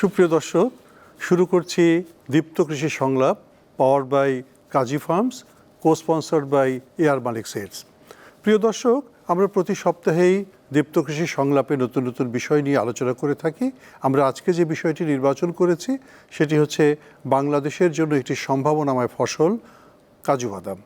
সুপ্রিয় দর্শক, শুরু করছি দীপ্ত কৃষি সংলাপ powered by Kazi farms co-sponsored by air Malik seeds প্রিয় দর্শক, আমরা প্রতি সপ্তাহেই দীপ্ত কৃষি সংলাপে নতুন নতুন বিষয় নিয়ে আলোচনা করে থাকি। আমরা আজকে যে বিষয়টি নির্বাচন করেছি, সেটি হচ্ছে বাংলাদেশের জন্য একটি সম্ভাবনাময় ফসল কাজু বাদাম।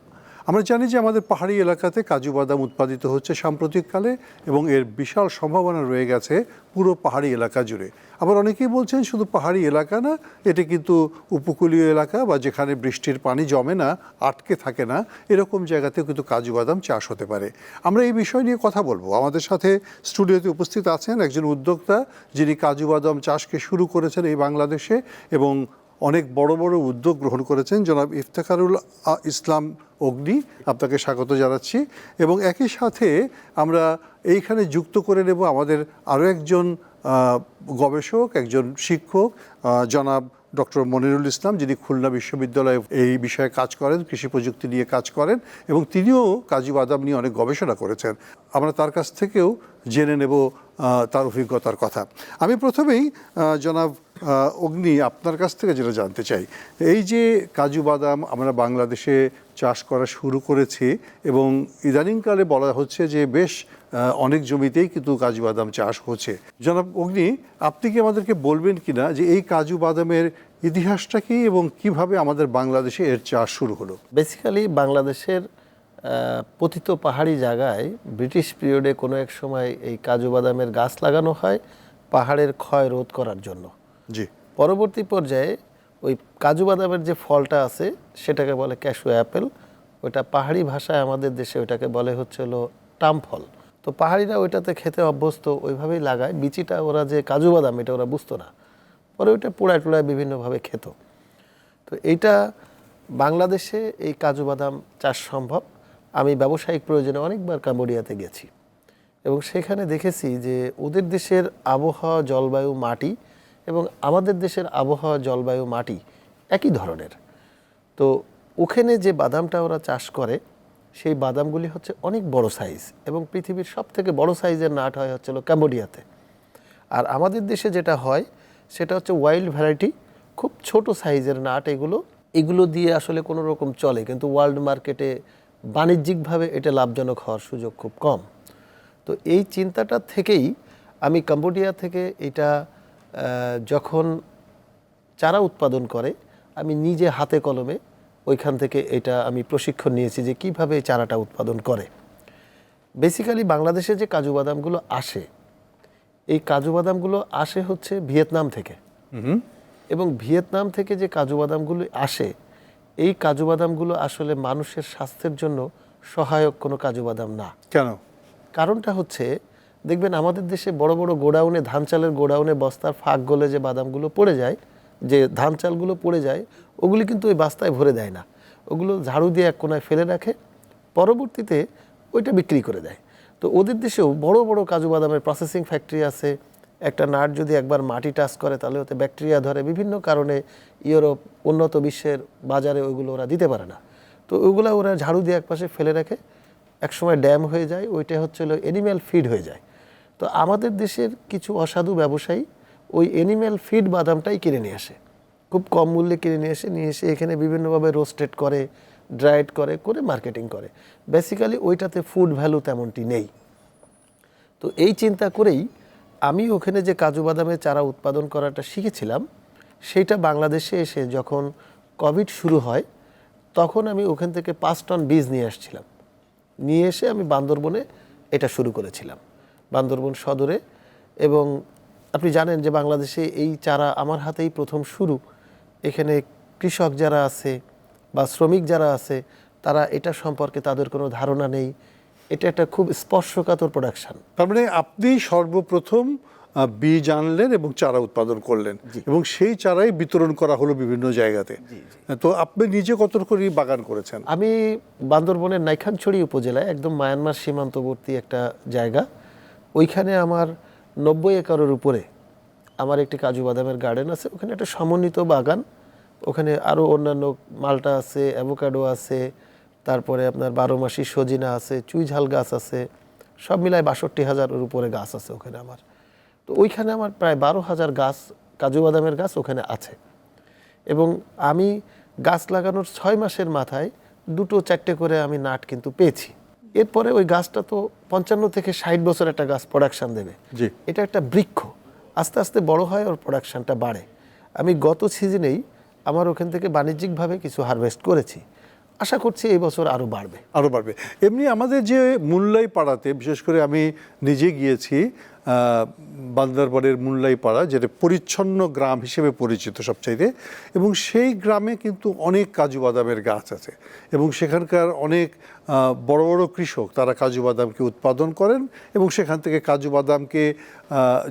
আমরা জানি যে আমাদের পাহাড়ি এলাকাতে কাজু বাদাম উৎপাদিত হচ্ছে সাম্প্রতিককালে এবং এর বিশাল সম্ভাবনা রয়ে গেছে পুরো পাহাড়ি এলাকা জুড়ে। আবার অনেকেই বলছেন শুধু পাহাড়ি এলাকা না, এটি কিন্তু উপকূলীয় এলাকা বা যেখানে বৃষ্টির পানি জমে না, আটকে থাকে না, এরকম জায়গাতেও কিন্তু কাজু বাদাম চাষ হতে পারে। আমরা এই বিষয় নিয়ে কথা বলব। আমাদের সাথে স্টুডিওতে উপস্থিত আছেন একজন উদ্যোক্তা যিনি কাজু বাদাম চাষকে শুরু করেছেন এই বাংলাদেশে এবং অনেক বড় বড় উদ্যোগ গ্রহণ করেছেন জনাব ইফতেখারুল ইসলাম অগ্নি, আপনাকে স্বাগত জানাচ্ছি। এবং একই সাথে আমরা এইখানে যুক্ত করে নেব আমাদের আরও একজন গবেষক, একজন শিক্ষক জনাব ডক্টর মনিরুল ইসলাম, যিনি খুলনা বিশ্ববিদ্যালয়ে এই বিষয়ে কাজ করেন, কৃষি প্রযুক্তি নিয়ে কাজ করেন, এবং তিনিও কাজী বাদাম নিয়ে অনেক গবেষণা করেছেন। আমরা তার কাছ থেকেও জেনে নেব তার অভিজ্ঞতার কথা। আমি প্রথমেই জনাব অগ্নি আপনার কাছ থেকে যেটা জানতে চাই, এই যে কাজু বাদাম আমরা বাংলাদেশে চাষ করা শুরু করেছি এবং ইদানিংকালে বলা হচ্ছে যে বেশ অনেক জমিতেই কিন্তু কাজু বাদাম চাষ হচ্ছে। জনাব অগ্নি, আপনি কি আমাদেরকে বলবেন কিনা যে এই কাজু বাদামের ইতিহাসটা কি এবং কীভাবে আমাদের বাংলাদেশে এর চাষ শুরু হলো? বেসিক্যালি বাংলাদেশের পতিত পাহাড়ি জায়গায় ব্রিটিশ পিরিয়ডে কোনো এক সময় এই কাজু বাদামের গাছ লাগানো হয় পাহাড়ের ক্ষয় রোধ করার জন্য। জি। পরবর্তী পর্যায়ে ওই কাজু বাদামের যে ফলটা আছে, সেটাকে বলে ক্যাশু অ্যাপেল। ওইটা পাহাড়ি ভাষায় আমাদের দেশে ওইটাকে বলে হচ্ছে হলো টাম ফল। তো পাহাড়িরা ওইটাতে খেতে অভ্যস্ত, ওইভাবেই লাগায়। বিচিটা ওরা যে কাজু বাদাম, এটা ওরা বুঝতো না। পরে ওইটা পোড়ায় টোড়ায় বিভিন্নভাবে খেত। তো এইটা বাংলাদেশে এই কাজু বাদাম চাষ সম্ভব। আমি ব্যবসায়িক প্রয়োজনে অনেকবার কাম্বোডিয়াতে গেছি। এবং সেখানে দেখেছি যে ওদের দেশের আবহাওয়া, জলবায়ু, মাটি এবং আমাদের দেশের আবহাওয়া, জলবায়ু, মাটি একই ধরনের। তো ওখানে যে বাদামটা ওরা চাষ করে, সেই বাদামগুলি হচ্ছে অনেক বড় সাইজ এবং পৃথিবীর সব থেকে বড় সাইজের নাট হয় হচ্ছিল ক্যাম্বোডিয়াতে আর আমাদের দেশে যেটা হয়, সেটা হচ্ছে ওয়াইল্ড ভ্যারাইটি খুব ছোট সাইজের নাট এগুলো এগুলো দিয়ে আসলে কোনো রকম চলে, কিন্তু ওয়ার্ল্ড মার্কেটে বাণিজ্যিকভাবে এটা লাভজনক হওয়ার সুযোগ খুব কম। তো এই চিন্তাটা থেকেই আমি কম্বোডিয়া থেকে এটা যখন চারা উৎপাদন করে আমি নিজে হাতে কলমে ওইখান থেকে এটা আমি প্রশিক্ষণ নিয়েছি যে কীভাবে এই চারাটা উৎপাদন করে। বেসিক্যালি বাংলাদেশে যে কাজু বাদামগুলো আসে এই কাজু বাদামগুলো আসে হচ্ছে ভিয়েতনাম থেকে। এবং ভিয়েতনাম থেকে যে কাজু বাদামগুলো আসে এই কাজু বাদামগুলো আসলে মানুষের স্বাস্থ্যের জন্য সহায়ক কোনো কাজু বাদাম না। কেন? কারণটা হচ্ছে দেখবেন আমাদের দেশে বড় বড় গোডাউনে, ধান চালের গোডাউনে বস্তার ফাঁক গলে যে বাদামগুলো পড়ে যায়, যে ধান চালগুলো পড়ে যায়, ওগুলি কিন্তু ওই বাস্তায় ভরে দেয় না। ওগুলো ঝাড়ু দিয়ে এক কোনায় ফেলে রাখে, পরবর্তীতে ওইটা বিক্রি করে দেয়। তো ওদের দেশেও বড় বড় কাজু বাদামের প্রসেসিং ফ্যাক্টরি আছে। একটা নাট যদি একবার মাটি টাচ করে, তাহলে ওতে ব্যাকটেরিয়া ধরে। বিভিন্ন কারণে ইউরোপ, উন্নত বিশ্বের বাজারে ওইগুলো ওরা দিতে পারে না। তো ওইগুলো ওরা ঝাড়ু দিয়ে একপাশে ফেলে রাখে। একসময় ড্যাম হয়ে যায়, ওইটা হচ্ছে হলো এনিম্যাল ফিড হয়ে যায়। তো আমাদের দেশের কিছু অসাধু ব্যবসায়ী ওই এনিম্যাল ফিড বাদামটাই কিনে নিয়ে আসে। খুব কম মূল্যে কিনে নিয়ে এসে নিয়ে এসে এখানে বিভিন্নভাবে রোস্টেড করে ড্রাইড করে করে মার্কেটিং করে। বেসিক্যালি ওইটাতে ফুড ভ্যালু তেমনটি নেই। তো এই চিন্তা করেই আমি ওখানে যে কাজু বাদামের চারা উৎপাদন করাটা শিখেছিলাম সেইটা বাংলাদেশে এসে যখন কোভিড শুরু হয়, তখন আমি ওখান থেকে পাঁচ টন বীজ নিয়ে আসছিলাম। নিয়ে এসে আমি বান্দরবনে এটা শুরু করেছিলাম। বান্দরবন সদরে। এবং আপনি জানেন যে বাংলাদেশে এই চারা আমার হাতেই প্রথম শুরু। এখানে কৃষক যারা আছে বা শ্রমিক যারা আছে তারা এটা সম্পর্কে তাদের কোনো ধারণা নেই। এটা একটা খুব স্পর্শকাতর প্রোডাকশন তার মানে আপনি সর্বপ্রথম বীজ আনলেন এবং চারা উৎপাদন করলেন। এবং সেই চারাই বিতরণ করা হলো বিভিন্ন জায়গাতে। তো আপনি নিজে কত করে বাগান করেছেন? আমি বান্দরবনের নাইখানছড়ি উপজেলায় একদম মায়ানমার সীমান্তবর্তী একটা জায়গা। ওইখানে আমার নব্বই একরের উপরে আমার একটি কাজু বাদামের গার্ডেন আছে, ওখানে একটা সমন্বিত বাগান, ওখানে আরও অন্যান্য মালটা আছে অ্যাভোকাডো আছে, তারপরে আপনার বারো মাসি সজিনা আছে, চুই ঝাল গাছ আছে, সব মিলায় বাষট্টি হাজারের উপরে গাছ আছে ওখানে আমার। তো ওইখানে আমার প্রায় বারো হাজার গাছ, কাজু বাদামের গাছ ওখানে আছে। এবং আমি গাছ লাগানোর ছয় মাসের মাথায় দুটো চারটে করে আমি নাট কিন্তু পেয়েছি। এরপরে ওই গাছটা তো পঞ্চান্ন থেকে ষাট বছর একটা গাছ প্রোডাকশান দেবে। জি। এটা একটা বৃক্ষ। আস্তে আস্তে বড় হয় ওর প্রোডাকশানটা বাড়ে। আমি গত সিজনেই আমার ওখান থেকে বাণিজ্যিকভাবে কিছু হারভেস্ট করেছি। আশা করছি এই বছর আরও বাড়বে। আরও বাড়বে। এমনি আমাদের যে মুল্লাই পাড়াতে বিশেষ করে আমি নিজে গিয়েছি বান্দারবাড়ের মুল্লাই পাড়া যেটা পরিচ্ছন্ন গ্রাম হিসেবে পরিচিত সবচাইতে, এবং সেই গ্রামে কিন্তু অনেক কাজু বাদামের গাছ আছে। এবং সেখানকার অনেক বড় বড় কৃষক, তারা কাজু বাদামকে উৎপাদন করেন এবং সেখান থেকে কাজু বাদামকে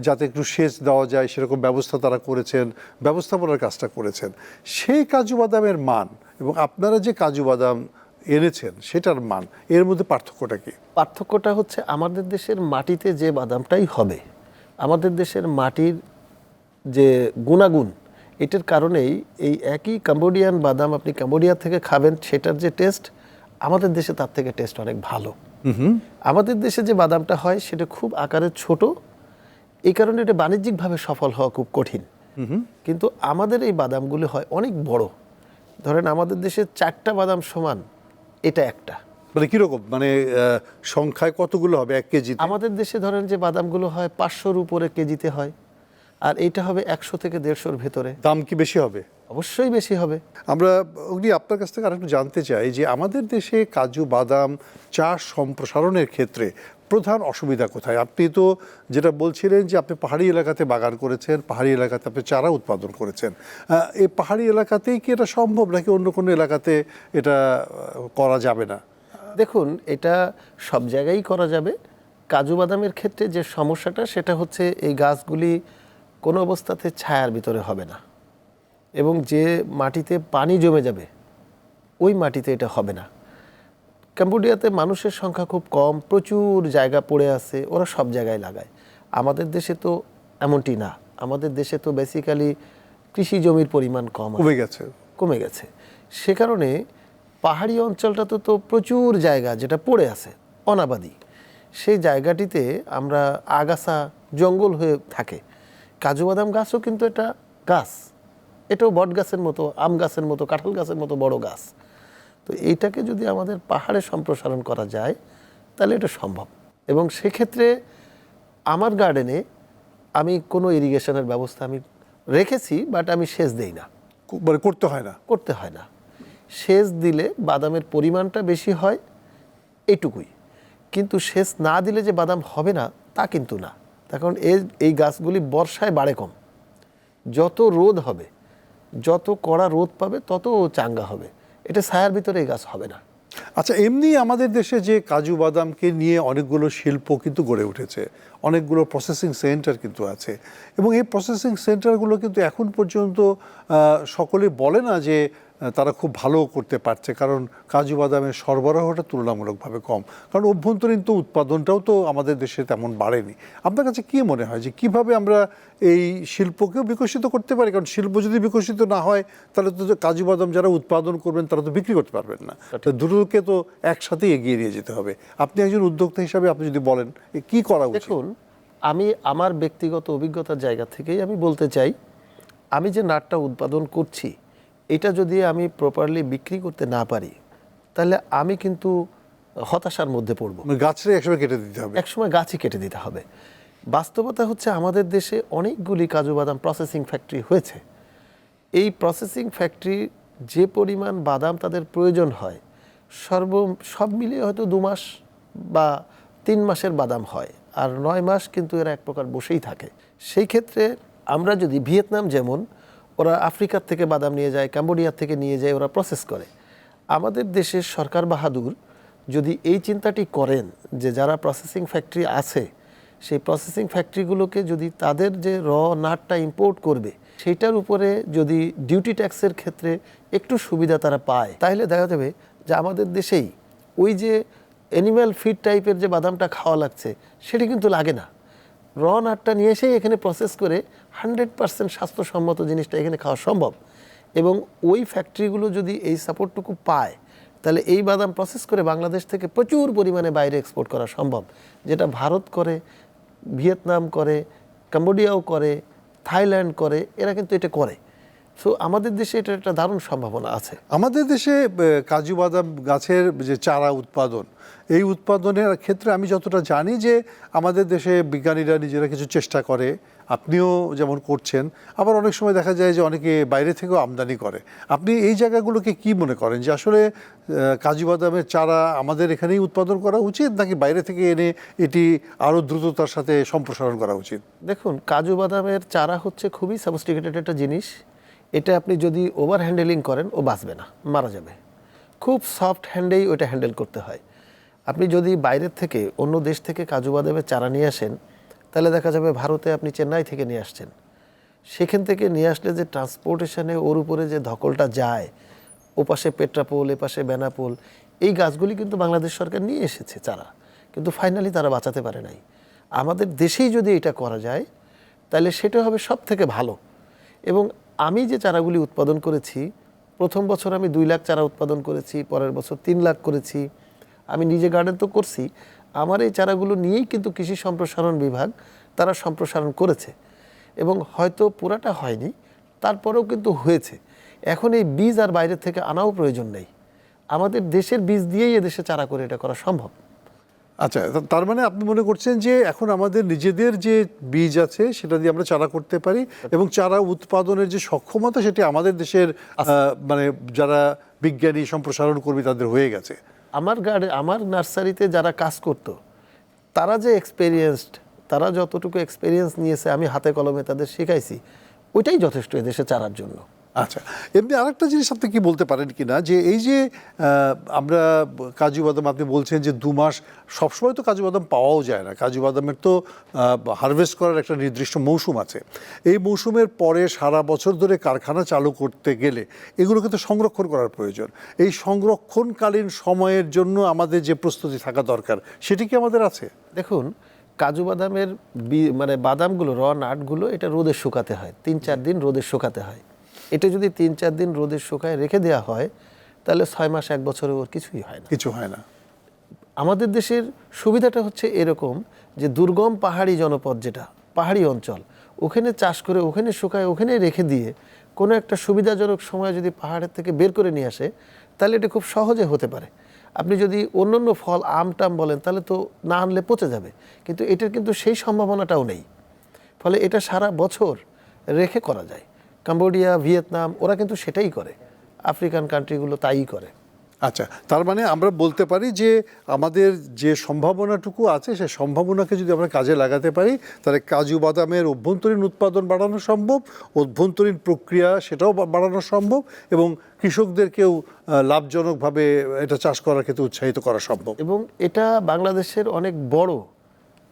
যাতে একটু সেচ দেওয়া যায়, সেরকম ব্যবস্থা তারা করেছেন, ব্যবস্থাপনার কাজটা করেছেন। সেই কাজু বাদামের মান, এবং আপনারা যে কাজু বাদাম এনেছেন সেটার মান এর মধ্যে পার্থক্যটা কি? পার্থক্যটা হচ্ছে আমাদের দেশের মাটিতে যে বাদামটাই হবে আমাদের দেশের মাটির যে গুণাগুণ এটার কারণেই এই একই কাম্বোডিয়ান বাদাম আপনি কাম্বোডিয়া থেকে খাবেন সেটার যে টেস্ট আমাদের দেশে তার থেকে টেস্ট অনেক ভালো। আমাদের দেশে যে বাদামটা হয় সেটা খুব আকারে ছোট এই কারণে এটা বাণিজ্যিকভাবে সফল হওয়া খুব কঠিন। কিন্তু আমাদের এই বাদামগুলো হয় অনেক বড়। ধরেন আমাদের দেশে চারটা বাদাম সমান এটা একটা। মানে কীরকম? মানে সংখ্যায় কতগুলো হবে এক কেজি আমাদের দেশে ধরেন যে বাদামগুলো হয় পাঁচশোর উপরে কেজিতে হয় আর এটা হবে একশো থেকে দেড়শোর ভেতরে। দাম কি বেশি হবে? অবশ্যই বেশি হবে। আমরা অগ্নি আপনার কাছ থেকে আরেকটু জানতে চাই যে আমাদের দেশে কাজু বাদাম চাষ সম্প্রসারণের ক্ষেত্রে প্রধান অসুবিধা কোথায়? আপনি তো যেটা বলছিলেন যে আপনি পাহাড়ি এলাকাতে বাগান করেছেন, পাহাড়ি এলাকাতে আপনি চারা উৎপাদন করেছেন। এই পাহাড়ি এলাকাতেই কি এটা সম্ভব নাকি অন্য কোনো এলাকাতে এটা করা যাবে না? দেখুন, এটা সব জায়গায় করা যাবে। কাজু বাদামের ক্ষেত্রে যে সমস্যাটা, সেটা হচ্ছে এই গাছগুলি কোনো অবস্থাতে ছায়ার ভিতরে হবে না। এবং যে মাটিতে পানি জমে যাবে, ওই মাটিতে এটা হবে না। কম্বোডিয়াতে মানুষের সংখ্যা খুব কম প্রচুর জায়গা পড়ে আছে ওরা সব জায়গায় লাগায়। আমাদের দেশে তো এমনটি না। আমাদের দেশে তো বেসিক্যালি কৃষি জমির পরিমাণ কম। কমে গেছে। কমে গেছে। সে কারণে পাহাড়ি অঞ্চলটাতে তো প্রচুর জায়গা যেটা পড়ে আছে অনাবাদি। সেই জায়গাটিতে আমরা আগাছা জঙ্গল হয়ে থাকে। কাজু বাদাম গাছও কিন্তু এটা গাছ। এটাও বট গাছের মতো আম গাছের মতো কাঁঠাল গাছের মতো বড় গাছ। তো এইটাকে যদি আমাদের পাহাড়ে সম্প্রসারণ করা যায় তাহলে এটা সম্ভব। এবং সেক্ষেত্রে আমার গার্ডেনে আমি কোনো ইরিগেশনের ব্যবস্থা আমি রেখেছি বাট আমি সেচ দেই না। মানে করতে হয় না? করতে হয় না। সেচ দিলে বাদামের পরিমাণটা বেশি হয় এটুকুই। কিন্তু সেচ না দিলে যে বাদাম হবে না তা কিন্তু না। তার কারণ এই এই গাছগুলি বর্ষায় বাড়ে কম। যত রোদ হবে যত কড়া রোদ পাবে তত চাঙ্গা হবে। এটা ছায়ার ভিতরে এই গাছ হবে না। আচ্ছা এমনি আমাদের দেশে যে কাজু বাদামকে নিয়ে অনেকগুলো শিল্প কিন্তু গড়ে উঠেছে, অনেকগুলো প্রসেসিং সেন্টার কিন্তু আছে এবং এই প্রসেসিং সেন্টারগুলো কিন্তু এখন পর্যন্ত সকলে বলে না যে তারা খুব ভালো করতে পারছে কারণ কাজু বাদামের সরবরাহটা তুলনামূলকভাবে কম। কারণ অভ্যন্তরীণ তো উৎপাদনটাও তো আমাদের দেশে তেমন বাড়েনি। আপনার কাছে কি মনে হয় যে কীভাবে আমরা এই শিল্পকেও বিকশিত করতে পারি? কারণ শিল্প যদি বিকশিত না হয় তাহলে তো কাজু বাদাম যারা উৎপাদন করবেন তারা তো বিক্রি করতে পারবেন না। তো দুটোকে তো একসাথে এগিয়ে নিয়ে যেতে হবে। আপনি একজন উদ্যোক্তা হিসাবে আপনি যদি বলেন কি করা উচিত? দেখুন আমি আমার ব্যক্তিগত অভিজ্ঞতার জায়গা থেকেই আমি বলতে চাই আমি যে নাটটা উৎপাদন করছি এটা যদি আমি প্রপারলি বিক্রি করতে না পারি তাহলে আমি কিন্তু হতাশার মধ্যে পড়ব। মানে গাছটাই একসময় কেটে দিতে হবে। একসময় গাছই কেটে দিতে হবে। বাস্তবতা হচ্ছে আমাদের দেশে অনেকগুলি কাজু বাদাম প্রসেসিং ফ্যাক্টরি হয়েছে। এই প্রসেসিং ফ্যাক্টরি যে পরিমাণ বাদাম তাদের প্রয়োজন হয় সর্ব সব মিলিয়ে হয়তো দু মাস বা তিন মাসের বাদাম হয় আর নয় মাস কিন্তু এরা এক প্রকার বসেই থাকে। সেই ক্ষেত্রে আমরা যদি ভিয়েতনাম যেমন ওরা আফ্রিকার থেকে বাদাম নিয়ে যায়, ক্যাম্বোডিয়ার থেকে নিয়ে যায়, ওরা প্রসেস করে। আমাদের দেশের সরকার বাহাদুর যদি এই চিন্তাটি করেন যে যারা প্রসেসিং ফ্যাক্টরি আছে, সেই প্রসেসিং ফ্যাক্টরিগুলোকে যদি তাদের যে র নাটটা ইম্পোর্ট করবে সেইটার উপরে যদি ডিউটি ট্যাক্সের ক্ষেত্রে একটু সুবিধা তারা পায়, তাহলে দেখা যাবে যে আমাদের দেশেই ওই যে অ্যানিম্যাল ফিড টাইপের যে বাদামটা খাওয়া লাগছে, সেটি কিন্তু লাগে না। র নাটটা নিয়ে এসেই এখানে প্রসেস করে হান্ড্রেড পার্সেন্ট স্বাস্থ্যসম্মত জিনিসটা এখানে খাওয়া সম্ভব। এবং ওই ফ্যাক্টরিগুলো যদি এই সাপোর্টটুকু পায়, তাহলে এই বাদাম প্রসেস করে বাংলাদেশ থেকে প্রচুর পরিমাণে বাইরে এক্সপোর্ট করা সম্ভব। যেটা ভারত করে, ভিয়েতনাম করে, কম্বোডিয়াও করে, থাইল্যান্ড করে, এরা কিন্তু এটা করে। সো আমাদের দেশে এটা একটা দারুণ সম্ভাবনা আছে। আমাদের দেশে কাজু বাদাম গাছের যে চারা উৎপাদন এই উৎপাদনের ক্ষেত্রে আমি যতটা জানি যে আমাদের দেশে বিজ্ঞানীরা নিজেরা কিছু চেষ্টা করে আপনিও যেমন করছেন আবার অনেক সময় দেখা যায় যে অনেকে বাইরে থেকেও আমদানি করে। আপনি এই জায়গাগুলোকে কি মনে করেন যে আসলে কাজু বাদামের চারা আমাদের এখানেই উৎপাদন করা উচিত নাকি বাইরে থেকে এনে এটি আরও দ্রুততার সাথে সম্প্রসারণ করা উচিত? দেখুন কাজু বাদামের চারা হচ্ছে খুবই সাবস্টিকেটেড একটা জিনিস। এটা আপনি যদি ওভার হ্যান্ডেলিং করেন, ও বাঁচবে না, মারা যাবে। খুব সফট হ্যান্ডেই ওটা হ্যান্ডেল করতে হয়। আপনি যদি বাইরের থেকে, অন্য দেশ থেকে কাজু বাদামের চারা নিয়ে আসেন, তাহলে দেখা যাবে ভারতে আপনি চেন্নাই থেকে নিয়ে আসছেন। সেখান থেকে নিয়ে আসলে যে ট্রান্সপোর্টেশনে ওর উপরে যে ধকলটা যায় ওপাশে পেট্রাপোল এপাশে বেনাপোল এই গাছগুলি কিন্তু বাংলাদেশ সরকার নিয়ে এসেছে চারা। কিন্তু ফাইনালি তারা বাঁচাতে পারে নাই। আমাদের দেশেই যদি এটা করা যায়, তাহলে সেটা হবে সব থেকে ভালো। এবং আমি যে চারাগুলি উৎপাদন করেছি, প্রথম বছর আমি দুই লাখ চারা উৎপাদন করেছি, পরের বছর তিন লাখ করেছি। আমি নিজে গার্ডেন তো করছি, আমার এই চারাগুলো নিয়েই কিন্তু কৃষি সম্প্রসারণ বিভাগ তারা সম্প্রসারণ করেছে। এবং হয়তো পুরাটা হয়নি, তারপরেও কিন্তু হয়েছে। এখন এই বীজ আর বাইরে থেকে আনাও প্রয়োজন নেই। আমাদের দেশের বীজ দিয়েই এদেশে চারা করে এটা করা সম্ভব। আচ্ছা তার মানে আপনি মনে করছেন যে এখন আমাদের নিজেদের যে বীজ আছে সেটা দিয়ে আমরা চারা করতে পারি এবং চারা উৎপাদনের যে সক্ষমতা সেটি আমাদের দেশের মানে যারা বিজ্ঞানী, সম্প্রসারণ কর্মী তাদের হয়ে গেছে। আমার গার্ডে আমার নার্সারিতে যারা কাজ করত, তারা যে এক্সপেরিয়েন্সড তারা যতটুকু এক্সপেরিয়েন্স নিয়েছে, আমি হাতে কলমে তাদের শেখাইছি, ওইটাই যথেষ্ট এদেশে চারার জন্য। আচ্ছা এমনি আরেকটা জিনিস আপনি কি বলতে পারেন কি না যে এই যে আমরা কাজু বাদাম আপনি বলছেন যে দু মাস সবসময় তো কাজু বাদাম পাওয়াও যায় না। কাজু বাদামের তো হারভেস্ট করার একটা নির্দিষ্ট মৌসুম আছে। এই মৌসুমের পরে সারা বছর ধরে কারখানা চালু করতে গেলে এগুলোকে তো সংরক্ষণ করার প্রয়োজন। এই সংরক্ষণকালীন সময়ের জন্য আমাদের যে প্রস্তুতি থাকা দরকার, সেটি কি আমাদের আছে? দেখুন, কাজু বাদামের মানে বাদামগুলো র নাটগুলো এটা রোদে শুকাতে হয়। তিন চার দিন রোদে শুকাতে হয়। এটা যদি তিন চার দিন রোদে শুকায় রেখে দেওয়া হয় তাহলে ছয় মাস এক বছরে ওর কিছুই হয় না। কিছু হয় না। আমাদের দেশের সুবিধাটা হচ্ছে এরকম যে দুর্গম পাহাড়ি জনপদ যেটা পাহাড়ি অঞ্চল ওখানে চাষ করে ওখানে শুকায় ওখানে রেখে দিয়ে কোনো একটা সুবিধাজনক সময় যদি পাহাড়ের থেকে বের করে নিয়ে আসে তাহলে এটা খুব সহজে হতে পারে। আপনি যদি অন্যান্য ফল আম টাম বলেন তাহলে তো না আনলে পচে যাবে কিন্তু এটার কিন্তু সেই সম্ভাবনাটাও নেই। ফলে এটা সারা বছর রেখে করা যায়। কাম্বোডিয়া ভিয়েতনাম ওরা কিন্তু সেটাই করে। আফ্রিকান কান্ট্রিগুলো তাই করে। আচ্ছা তার মানে আমরা বলতে পারি যে আমাদের যে সম্ভাবনাটুকু আছে সেই সম্ভাবনাকে যদি আমরা কাজে লাগাতে পারি তাহলে কাজু বাদামের অভ্যন্তরীণ উৎপাদন বাড়ানো সম্ভব অভ্যন্তরীণ প্রক্রিয়া সেটাও বাড়ানো সম্ভব এবং কৃষকদেরকেও লাভজনকভাবে এটা চাষ করার ক্ষেত্রে উৎসাহিত করা সম্ভব। এবং এটা বাংলাদেশের অনেক বড়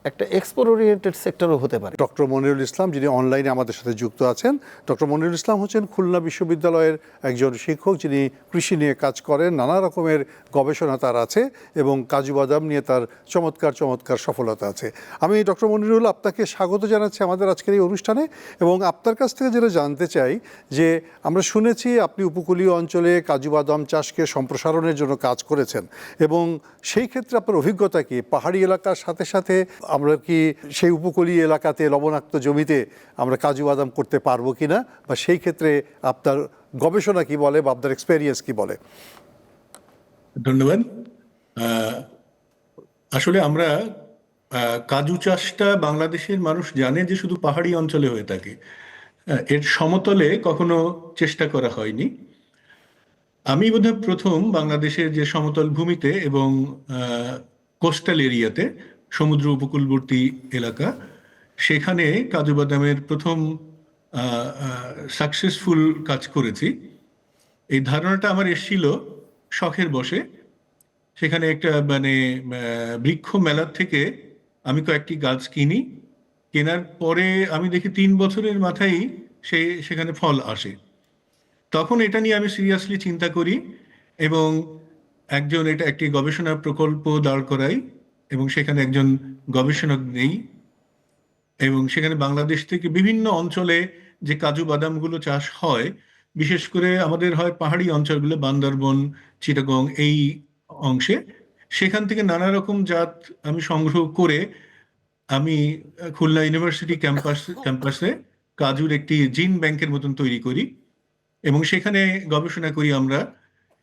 একটা এক্সপোর্ট ওরিয়েন্টেড সেক্টরও হতে পারে। ডক্টর মনিরুল ইসলাম, যিনি অনলাইনে আমাদের সাথে যুক্ত আছেন, ডক্টর মনিরুল ইসলাম হচ্ছেন খুলনা বিশ্ববিদ্যালয়ের একজন শিক্ষক, যিনি কৃষি নিয়ে কাজ করেন। নানা রকমের গবেষণা তার আছে এবং কাজু বাদাম নিয়ে তার চমৎকার চমৎকার সফলতা আছে। আমি ডক্টর মনিরুল, আপনাকে স্বাগত জানাচ্ছি আমাদের আজকের এই অনুষ্ঠানে এবং আপনার কাছ থেকে যেটা জানতে চাই যে আমরা শুনেছি আপনি উপকূলীয় অঞ্চলে কাজু বাদাম চাষকে সম্প্রসারণের জন্য কাজ করেছেন এবং সেই ক্ষেত্রে আপনার অভিজ্ঞতা কি? পাহাড়ি এলাকার সাথে সাথে আমরা কি সেই উপকূলীয় এলাকাতে লবণাক্ত জমিতে আমরা কাজু বাদাম করতে পারব কি না বা সেই ক্ষেত্রে আপনার গবেষণা কি বলে বা আপনার এক্সপেরিয়েন্স কি বলে? ধন্যবাদ। আসলে আমরা কাজু চাষটা বাংলাদেশের মানুষ জানে যে শুধু পাহাড়ি অঞ্চলে হয়ে থাকে। এর সমতলে কখনো চেষ্টা করা হয়নি। আমি বোধহয় প্রথম বাংলাদেশের যে সমতল ভূমিতে এবং কোস্টাল এরিয়াতে সমুদ্র উপকূলবর্তী এলাকা। সেখানে কাজু বাদামের প্রথম সাকসেসফুল কাজ করেছি। এই ধারণাটা আমার এসেছিল শখের বসে সেখানে একটা মানে বৃক্ষ মেলার থেকে আমি কয়েকটি গাছ কিনি। কেনার পরে আমি দেখি তিন বছরের মাথায় সে, সেখানে ফল আসে। তখন এটা নিয়ে আমি সিরিয়াসলি চিন্তা করি এবং একজন এটা একটি গবেষণা প্রকল্প দাঁড় করাই। এবং সেখানে একজন গবেষণক নেই এবং সেখানে বাংলাদেশ থেকে বিভিন্ন অঞ্চলে যে কাজু বাদামগুলো চাষ হয়, বিশেষ করে আমাদের হয় পাহাড়ি অঞ্চলগুলো, বান্দরবন, চিটাগং এই অংশে, সেখান থেকে নানা রকম জাত আমি সংগ্রহ করে আমি খুলনা ইউনিভার্সিটি ক্যাম্পাস, ক্যাম্পাসে কাজুর একটি জিন ব্যাংকের মতন তৈরি করি এবং সেখানে গবেষণা করি আমরা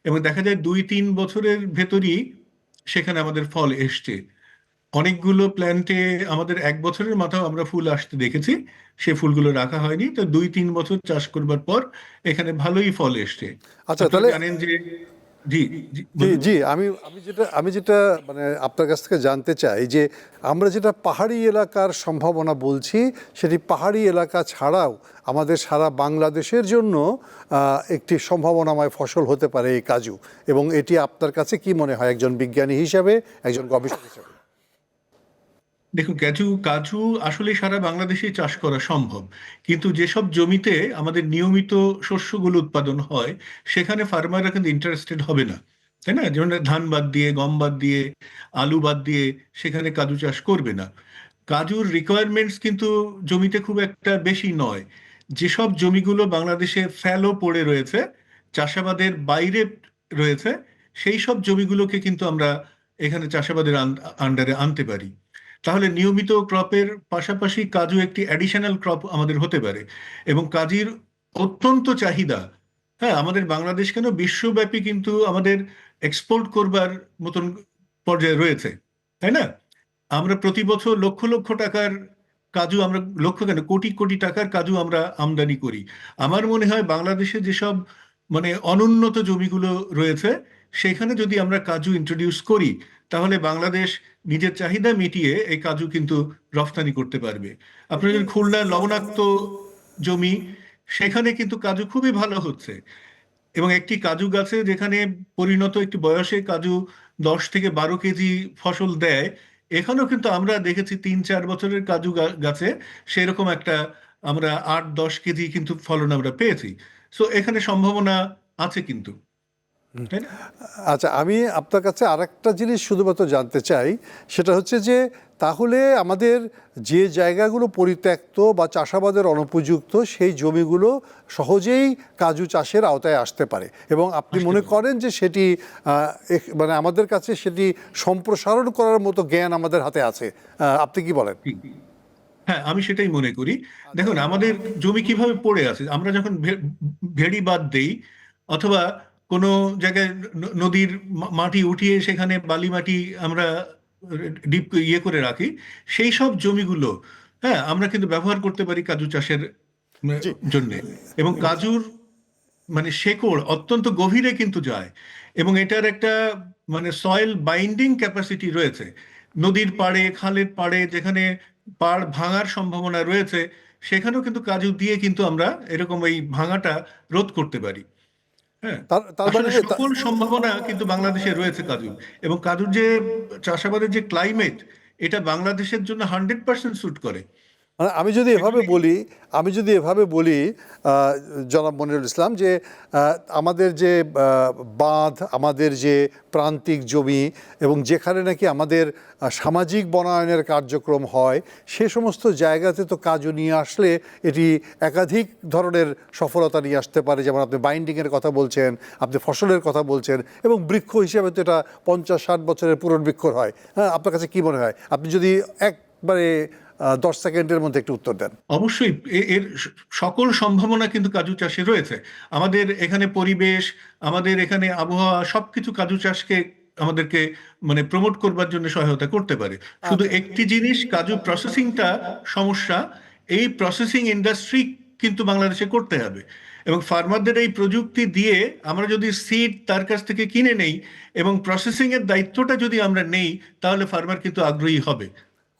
এবং দেখা যায় দুই তিন বছরের ভেতরই সেখানে আমাদের ফল এসছে। অনেকগুলো প্ল্যান্টে আমাদের এক বছরের মাথাও আমরা ফুল আসতে দেখেছি। সে ফুলগুলো রাখা হয়নি। তো দুই তিন বছর চাষ করবার পর এখানে ভালোই ফল এসছে। আচ্ছা, তাহলে- জানেন যে জি জি জি আমি আমি যেটা আমি যেটা মানে আপনার কাছ থেকে জানতে চাই যে আমরা যেটা পাহাড়ি এলাকার সম্ভাবনা বলছি সেটি পাহাড়ি এলাকা ছাড়াও আমাদের সারা বাংলাদেশের জন্য একটি সম্ভাবনাময় ফসল হতে পারে এই কাজু। এবং এটি আপনার কাছে কি মনে হয়? একজন বিজ্ঞানী হিসাবে একজন গবেষক হিসাবে। দেখুন, কাজু কাজু আসলে সারা বাংলাদেশে চাষ করা সম্ভব। কিন্তু যেসব জমিতে আমাদের নিয়মিত শস্যগুলো উৎপাদন হয়, সেখানে ফার্মাররা কিন্তু ইন্টারেস্টেড হবে না। তাই না? যেমন ধান বাদ দিয়ে, গম বাদ দিয়ে, আলু বাদ দিয়ে সেখানে কাজু চাষ করবে না। কাজুর রিকোয়ারমেন্টস কিন্তু জমিতে খুব একটা বেশি নয়। যেসব জমিগুলো বাংলাদেশে ফ্যালো পড়ে রয়েছে, চাষাবাদের বাইরে রয়েছে, সেই সব জমিগুলোকে কিন্তু আমরা এখানে চাষাবাদের আন্ডারে আনতে পারি। তাহলে নিয়মিত ক্রপের পাশাপাশি কাজু একটি অ্যাডিশনাল ক্রপ আমাদের হতে পারে। এবং কাজের অত্যন্ত চাহিদা হ্যাঁ আমাদের বাংলাদেশ কেন বিশ্বব্যাপী কিন্তু আমাদের এক্সপোর্ট করবার মতন পর্যায়ে রয়েছে, তাই না? আমরা প্রতি বছর লক্ষ লক্ষ টাকার কাজু আমরা, লক্ষ কেন? কোটি কোটি টাকার কাজু আমরা আমদানি করি। আমার মনে হয় বাংলাদেশে যেসব মানে অনুন্নত জমিগুলো রয়েছে, সেখানে যদি আমরা কাজু ইন্ট্রোডিউস করি, তাহলে বাংলাদেশ নিজের চাহিদা মিটিয়ে এই কাজু কিন্তু রফতানি করতে পারবে। আপনার যদি খুলনা লবণাক্ত জমি, সেখানে কিন্তু কাজু খুবই ভালো হচ্ছে। এবং একটি কাজু গাছে যেখানে পরিণত একটি বয়সে কাজু দশ থেকে বারো কেজি ফসল দেয়, এখানেও কিন্তু আমরা দেখেছি তিন চার বছরের কাজু গাছে সেরকম একটা আমরা আট দশ কেজি কিন্তু ফলন আমরা পেয়েছি। সো এখানে সম্ভাবনা আছে কিন্তু। আচ্ছা আমি আপনার কাছে আরেকটা জিনিস শুধুমাত্র জানতে চাই সেটা হচ্ছে যে তাহলে আমাদের যে জায়গাগুলো পরিত্যক্ত বা চাষাবাদের অনুপযুক্ত সেই জমিগুলো সহজেই কাজু চাষের আওতায় আসতে পারে এবং আপনি মনে করেন যে সেটি মানে আমাদের কাছে সেটি সম্প্রসারণ করার মতো জ্ঞান আমাদের হাতে আছে। আপনি কি বলেন? হ্যাঁ আমি সেটাই মনে করি। দেখুন আমাদের জমি কীভাবে পড়ে আছে? আমরা যখন ভেড়ি বাদ দেই অথবা কোনো জায়গায় নদীর মাটি উঠিয়ে সেখানে বালি মাটি আমরা ডিপ ইয়ে করে রাখি সেই সব জমিগুলো হ্যাঁ আমরা কিন্তু ব্যবহার করতে পারি কাজু চাষের জন্য। এবং কাজুর মানে শেকড় অত্যন্ত গভীরে কিন্তু যায় এবং এটার একটা মানে সয়েল বাইন্ডিং ক্যাপাসিটি রয়েছে। নদীর পাড়ে খালের পাড়ে যেখানে পাড় ভাঙার সম্ভাবনা রয়েছে সেখানেও কিন্তু কাজু দিয়ে কিন্তু আমরা এরকম এই ভাঙাটা রোধ করতে পারি। তার- তার মানে- সকল সম্ভাবনা কিন্তু বাংলাদেশে রয়েছে কাজু এবং কাজুর যে চাষাবাদের যে ক্লাইমেট এটা বাংলাদেশের জন্য হান্ড্রেড পার্সেন্ট স্যুট করে। মানে আমি যদি এভাবে বলি আমি যদি এভাবে বলি জনাব মনিরুল ইসলাম যে আমাদের যে বাঁধ আমাদের যে প্রান্তিক জমি এবং যেখানে নাকি আমাদের সামাজিক বনায়নের কার্যক্রম হয় সে সমস্ত জায়গাতে তো কাজও নিয়ে আসলে এটি একাধিক ধরনের সফলতা নিয়ে আসতে পারে। যেমন আপনি বাইন্ডিংয়ের কথা বলছেন আপনি ফসলের কথা বলছেন এবং বৃক্ষ হিসেবে তো এটা পঞ্চাশ ষাট বছরের পুরন বৃক্ষ হয়। হ্যাঁ আপনার কাছে কী মনে হয়? আপনি যদি একবারে দশ সেকেন্ডের মধ্যে একটু উত্তর দেন। অবশ্যই এর সকল সম্ভাবনা কিন্তু কাজু চাষে রয়েছে। আমাদের এখানে পরিবেশ আমাদের এখানে আবহাওয়া সবকিছু কাজু চাষকে আমাদেরকে মানে প্রমোট করবার জন্য সহায়তা করতে পারে। শুধু একটি জিনিস কাজু প্রসেসিংটা সমস্যা এই প্রসেসিং ইন্ডাস্ট্রি কিন্তু বাংলাদেশে করতে হবে। এবং ফার্মারদের এই প্রযুক্তি দিয়ে আমরা যদি সিড তার কাছ থেকে কিনে নেই এবং প্রসেসিং এর দায়িত্বটা যদি আমরা নেই তাহলে ফার্মার কিন্তু আগ্রহী হবে।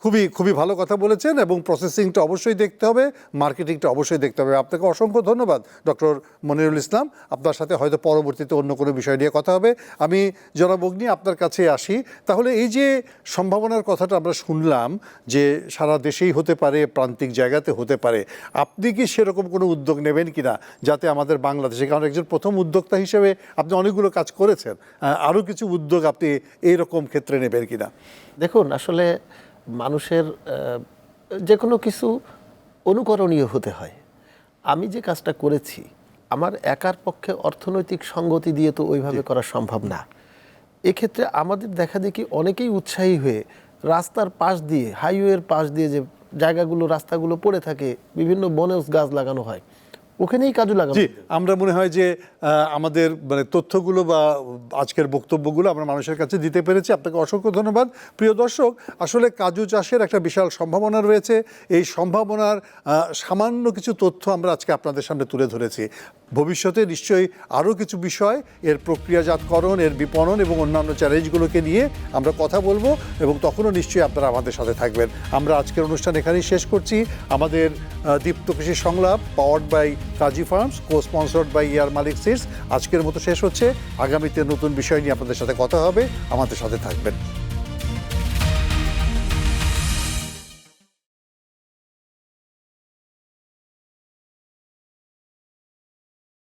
খুবই খুবই ভালো কথা বলেছেন এবং প্রসেসিংটা অবশ্যই দেখতে হবে মার্কেটিংটা অবশ্যই দেখতে হবে। আপনাকে অসংখ্য ধন্যবাদ ডক্টর মনিরুল ইসলাম। আপনার সাথে হয়তো পরবর্তীতে অন্য কোনো বিষয় নিয়ে কথা হবে। আমি জনাব অগ্নি, আপনার কাছে আসি। তাহলে এই যে সম্ভাবনার কথাটা আমরা শুনলাম যে সারা দেশেই হতে পারে, প্রান্তিক জায়গাতে হতে পারে, আপনি কি সেরকম কোনো উদ্যোগ নেবেন কিনা? যাতে আমাদের বাংলাদেশে, কারণ একজন প্রথম উদ্যোক্তা হিসেবে আপনি অনেকগুলো কাজ করেছেন আরও কিছু উদ্যোগ আপনি এইরকম ক্ষেত্রে নেবেন কিনা? দেখুন, আসলে মানুষের যে কোনো কিছু অনুকরণীয় হতে হয়। আমি যে কাজটা করেছি আমার একার পক্ষে অর্থনৈতিক সঙ্গতি দিয়ে তো ওইভাবে করা সম্ভব না। এক্ষেত্রে আমাদের দেখা দেখি অনেকেই উৎসাহী হয়ে রাস্তার পাশ দিয়ে হাইওয়ের পাশ দিয়ে যে জায়গাগুলো রাস্তাগুলো পড়ে থাকে বিভিন্ন বনজ গাছ লাগানো হয় ওখানেই কাজু লাগাবো। আমরা মনে হয় যে আমাদের মানে তথ্যগুলো বা আজকের বক্তব্যগুলো আমরা মানুষের কাছে দিতে পেরেছি। আপনাকে অসংখ্য ধন্যবাদ। প্রিয় দর্শক, আসলে কাজু চাষের একটা বিশাল সম্ভাবনা রয়েছে। এই সম্ভাবনার সামান্য কিছু তথ্য আমরা আজকে আপনাদের সামনে তুলে ধরেছি। ভবিষ্যতে নিশ্চয়ই আরও কিছু বিষয়, এর প্রক্রিয়াজাতকরণ, এর বিপণন এবং অন্যান্য চ্যালেঞ্জগুলোকে নিয়ে আমরা কথা বলব এবং তখনও নিশ্চয়ই আপনারা আমাদের সাথে থাকবেন। আমরা আজকের অনুষ্ঠান এখানেই শেষ করছি। আমাদের দীপ্ত কৃষি সংলাপ powered by Kazi farms co-sponsored by year Malik seeds আজকের মতো শেষ হচ্ছে। আগামীতে নতুন বিষয় নিয়ে আপনাদের সাথে কথা হবে। আমাদের সাথে থাকবেন।